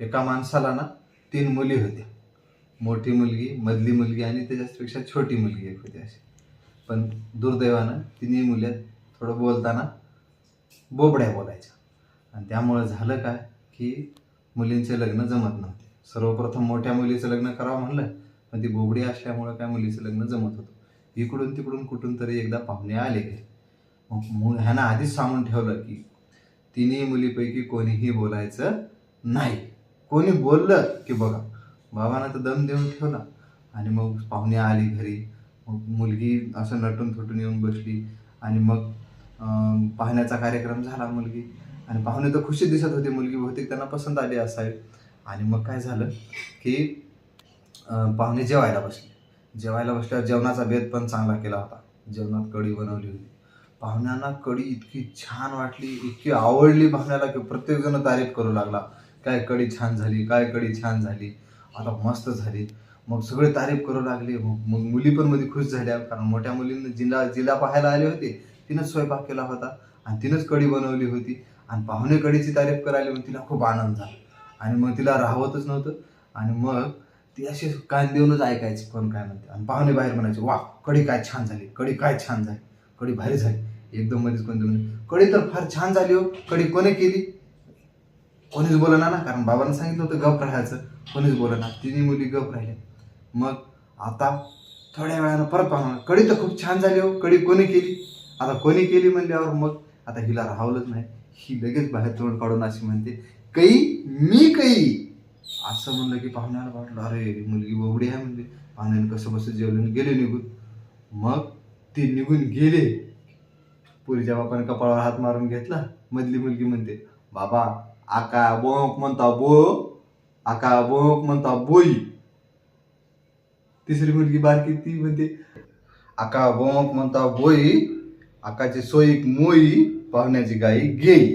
एका माणसाला ना तीन मुली होत्या. मोठी मुलगी मधली मुलगी आणि त्याच्यापेक्षा छोटी मुलगी एक होती अशी. पण दुर्दैवानं तिन्ही मुल्या थोडं बोलताना बोबड्या बोलायच्या. आणि त्यामुळं झालं काय की मुलींचे लग्न जमत नव्हते. सर्वप्रथम मोठ्या मुलीचं लग्न करावं म्हणलं पण ती बोबडी असल्यामुळं काय मुलीचं लग्न जमत होतं. इकडून तिकडून कुठून तरी एकदा पाहुणे आले घरी. मग मु ह्यानं आधीच सांगून ठेवलं की तिन्ही मुलीपैकी कोणीही बोलायचं नाही. कोणी बोललं की बघा बाबांना तर दम देऊन ठेवला. आणि मग पाहुणे आली घरी. मग मुलगी असं नटून थुटून येऊन बसली. आणि मग पाहण्याचा कार्यक्रम झाला मुलगी. आणि पाहुणे तर खुशी दिसत होते. मुलगी बहुतेक त्यांना पसंत आली असावी. आणि मग काय झालं की पाहुणे जेवायला बसले. जेवायला बसल्यावर जेवणाचा बेत पण चांगला केला होता. जेवणात कढी बनवली होती. पाहुण्यांना कढी इतकी छान वाटली इतकी आवडली पाहुण्याला की प्रत्येकजण तारीफ करू लागला. काय कढी छान झाली काय कढी छान झाली. आता मस्त झाली. मग सगळे तारीफ करू लागले. मग मग मुली पण मध्ये खुश झाल्या. कारण मोठ्या मुलींना जिला जिला पाहायला आले होते तिनंच स्वयंपाक केला होता. आणि तिनंच कढी बनवली होती. आणि पाहुणे कढीची तारीफ करायला मग तिला खूप आनंद झाला. आणि मग तिला राहवतच नव्हतं. आणि मग ती अशी कान देऊनच ऐकायची कोण काय म्हणते. आणि पाहुणे बाहेर म्हणायचे वा कढी काय छान झाली. कढी काय छान झाली. कढी भारी झाली. एकदम मध्येच कोणते म्हणे कढी तर फार छान झाली हो. कढी कोणी केली? कोणीच बोलणार ना कारण बाबांना सांगितलं होतं गप राहायचं. कोणीच बोलणार तिन्ही मुली गप राहिल्या. मग आता थोड्या वेळानं परत पाहणार. कडी तर खूप छान झाली हो. कडी कोणी केली? आता कोणी केली म्हणल्यावर मग? आता हिला राहवलंच नाही. ही लगेच बाहेर तोंड काढून अशी म्हणते कई मी कई. असं म्हणलं की पाहुण्याला वाटलं अरे मुलगी बोबडी आहे म्हणजे पाहुण्याने कसं बसं जेवलं गेले निघून. मग ते निघून गेले. पुरीच्या बापाने कपाळावर हात मारून घेतला. मधली मुलगी म्हणते बाबा आका बोंक म्हणता बो आका बोंक म्हणता बोई तिसरी मुलगी बारकी ती म्हणते आका बोंक म्हणता बोई आकाची सोयीक मोई पाहुण्याची गाई गेई